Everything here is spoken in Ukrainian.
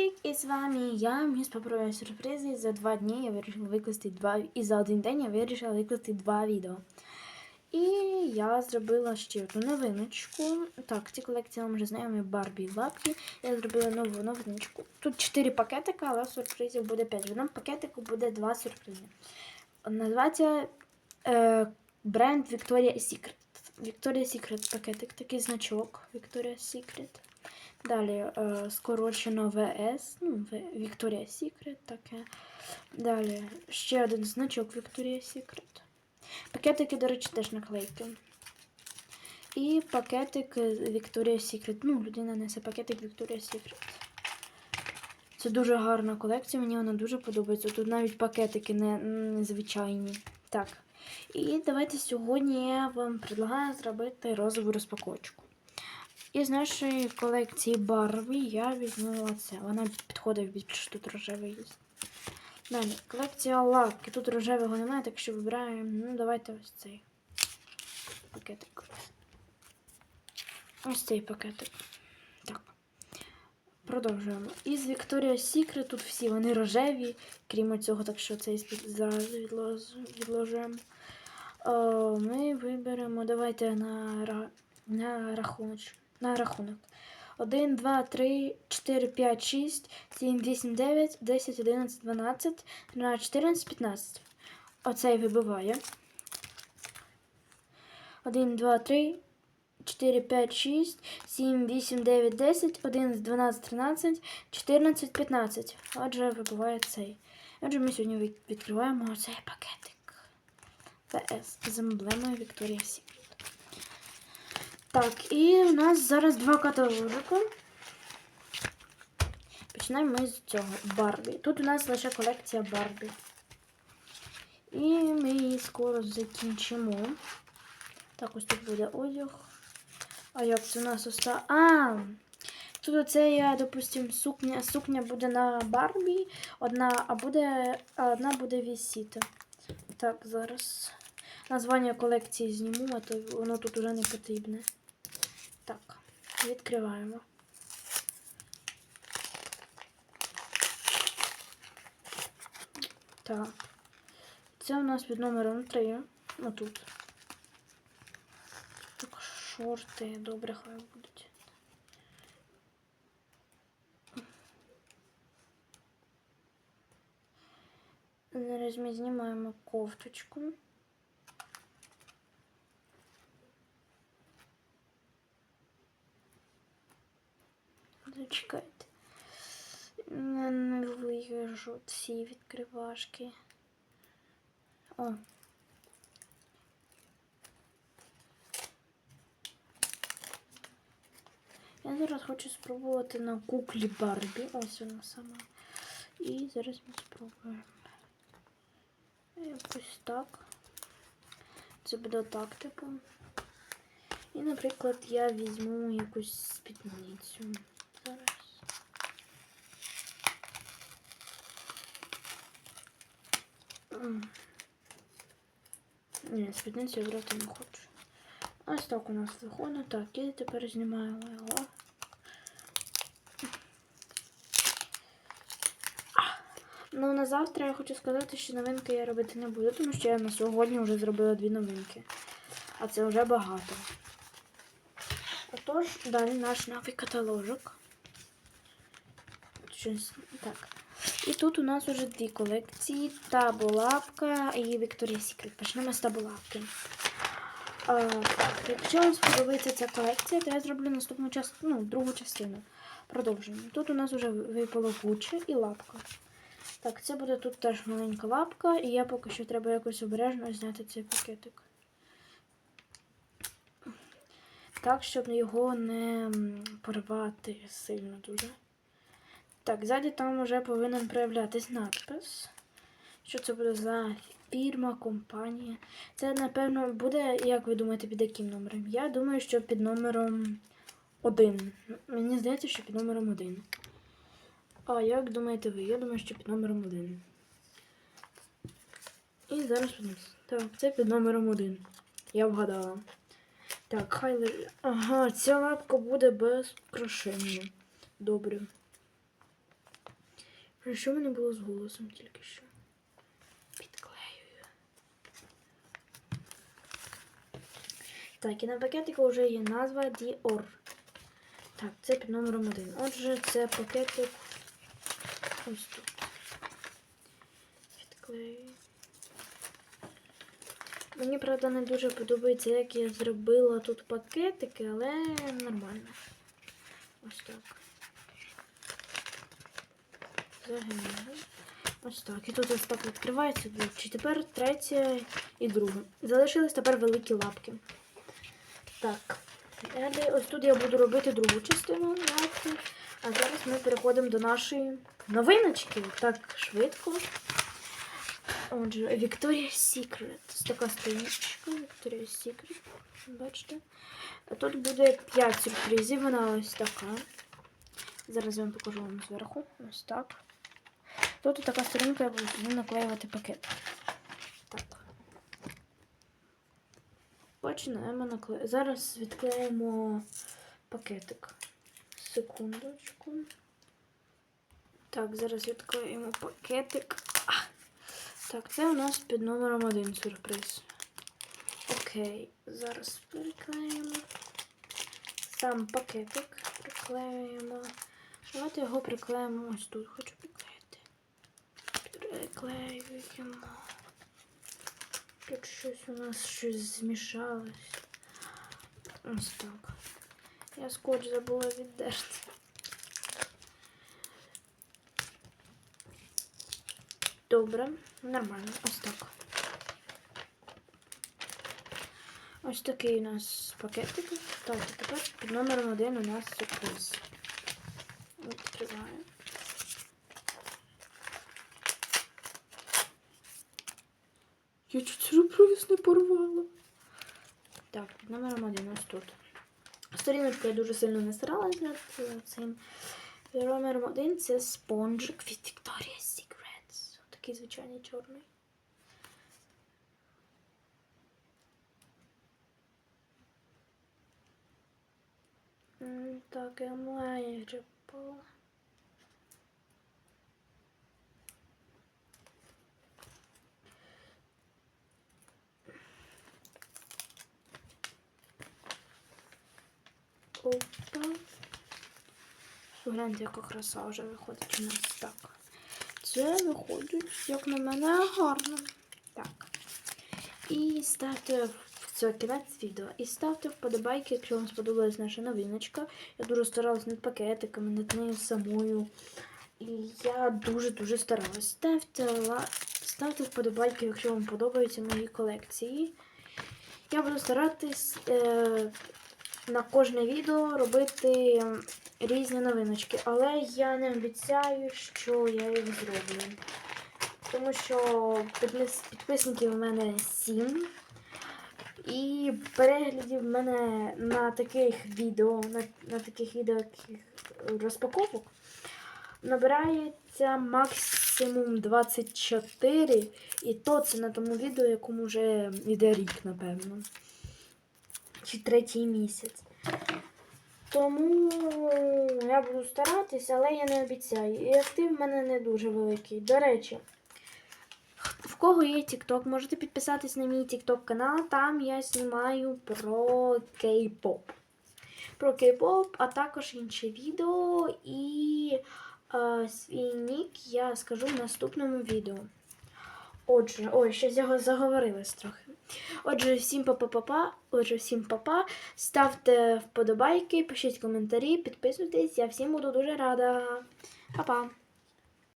Привітик! І з вами я, міс попробую сюрпризи. За два дні я вирішила викласти два і за один день я вирішила викласти два відео. І я зробила ще одну новиночку. Так, ці колекції вам вже знайомі Барбі і лапки. Я зробила нову новиночку. Тут 4 пакетика, але сюрпризів буде 5. В одному пакетику буде 2 сюрпризи. Називається е, бренд Victoria's Secret. Victoria's Secret пакетик, такий значок Victoria's Secret. Далі е, скорочено VS, ну, Victoria's Secret таке. Далі ще один значок Victoria's Secret. Пакетики, до речі, теж наклейки. І пакетик Victoria's Secret. Ну, людина несе пакетик Victoria's Secret. Це дуже гарна колекція, мені вона дуже подобається. Тут навіть пакетики не, незвичайні. Так. І давайте сьогодні я вам предлагаю зробити розову розпаковочку. Із нашої колекції Барбі я візьму оце. Вона підходить більше тут рожевий є. Далі, колекція лапки. Тут рожевого немає, так що вибираємо. Ну, давайте ось цей пакетик. Ось цей пакетик. Так. Продовжуємо. Із Victoria's Secret тут всі вони рожеві, крім цього, так що цей зараз відложимо. О, ми виберемо, давайте на, на рахунок. На рахунок. 1, 2, 3, 4, 5, 6, 7, 8, 9, 10, 11, 12, 13, 14, 15. Оцей вибиває. 1, 2, 3, 4, 5, 6, 7, 8, 9, 10, 11, 12, 13, 14, 15. Отже, вибиває цей. Отже, ми сьогодні відкриваємо цей пакетик. ВС з емблемою Victoria's Secret. Так, і у нас зараз два каталожика. Починаємо ми з цього Барбі. Тут у нас лише колекція Барбі. І ми її скоро закінчимо. Так, ось тут буде одяг. А як це у нас оста. А! Тут оце я, допустим, сукня. Сукня буде на Барбі, одна, а буде, а одна буде вісіти. Так, зараз. Названня колекції зніму, а то воно тут уже не потрібне. Так, відкриваємо. Так. Це у нас під номером 3. Отут. Так, шорти, добре, хай будуть. Зараз ми знімаємо кофточку. Зачекайте. Не, не виїжджу ці відкривашки. О. Я зараз хочу спробувати на куклі Барбі. Ось вона сама. І зараз ми спробуємо. Якось так. Це буде так, типу. І, наприклад, я візьму якусь спідницю. Зараз. М. Ні, спідницю брати не хочу. Ось так у нас виходить. Так, і тепер знімаємо його. Ну, на завтра я хочу сказати, що новинки я робити не буду, тому що я на сьогодні вже зробила дві новинки. А це вже багато. Отож, далі наш новий каталожок. Так. І тут у нас вже дві колекції: табулапка і Victoria's Secret. Почнемо з так, якщо вам сподобається ця колекція, то я зроблю наступну частину, ну, другу частину. Продовжуємо. Тут у нас вже випало гуччі і лапка. Так, це буде тут теж маленька лапка, і я поки що треба якось обережно зняти цей пакетик. Так, щоб його не порвати сильно дуже. Так, ззаді там вже повинен проявлятись надпис. Що це буде за фірма, компанія. Це, напевно, буде, як ви думаєте, під яким номером? Я думаю, що під номером 1. Мені здається, що під номером 1. А як думаєте ви? Я думаю, що під номером 1. І зараз подивимось. Так, це під номером 1. Я вгадала. Так, хай. Ага, ця лапка буде без крушення. Добре. Про Що мене було з голосом тільки що? Підклеюю. Так, і на пакетику вже є назва Dior. Так, це під номером один. Отже, це пакетик ось тут. Відклею. Мені, правда, не дуже подобається, як я зробила тут пакетики, але нормально. Ось так. Ось так. І тут ось так відкривається двічі. Тепер третє і друге. Залишились тепер великі лапки. Так. Далі ось тут я буду робити другу частину лапки. А зараз ми переходимо до нашої новиночки. Так швидко. Отже, Victoria's Secret. Ось така сторіночка Victoria's Secret. Бачите? А Тут буде 5 сюрпризів. Вона ось така. Зараз я вам покажу вам зверху. Ось так. Тут така сторінка, я буду наклеювати пакет. Так. Починаємо наклеювати. Зараз відклеїмо пакетик. Секундочку. Так, зараз відклеїмо пакетик. А! Так, це у нас під номером один сюрприз. Окей, зараз приклеїмо. Сам пакетик приклеюємо. Давайте його приклеїмо ось тут. Хочу. Приклеюємо. Тут щось у нас щось змішалось. Ось так. Я скотч забула віддерти. Добре, нормально. Ось так. Ось такий у нас пакетик. Так, тепер під номером один у нас сюрприз. Відкриваємо. Я чуть сюрприз не порвала. Так, під номером один ось тут. Сторіночку я дуже сильно не старалась над е, цим. Під один це спонжик від Victoria's Secrets. Такий звичайний чорний. Так, я майже по. Опа. Гляньте, яка краса вже виходить у нас так. Це виходить, як на мене, гарно. Так. І ставте в це кінець відео. І ставте вподобайки, якщо вам сподобалась наша новиночка. Я дуже старалась над пакетиками, над нею самою. І я дуже-дуже старалась. Ставте, ставте вподобайки, якщо вам подобаються мої колекції. Я буду старатись е... на кожне відео робити різні новиночки, але я не обіцяю, що я їх зроблю. Тому що підписників у мене 7. І переглядів в мене на таких відео, на, на таких відео яких розпаковок набирається максимум 24. І то це на тому відео, якому вже йде рік, напевно. Чи третій місяць. Тому я буду старатися, але я не обіцяю. І актив в мене не дуже великий. До речі, в кого є TikTok, можете підписатись на мій TikTok канал. Там я знімаю про кей-поп. Про кей-поп, а також інші відео. І е, свій нік я скажу в наступному відео. Отже, ой, щось його заговорилась трохи. Отже, всім па-па-па-па. Отже, всім па-па. Ставте вподобайки, пишіть коментарі, підписуйтесь. Я всім буду дуже рада. Па-па!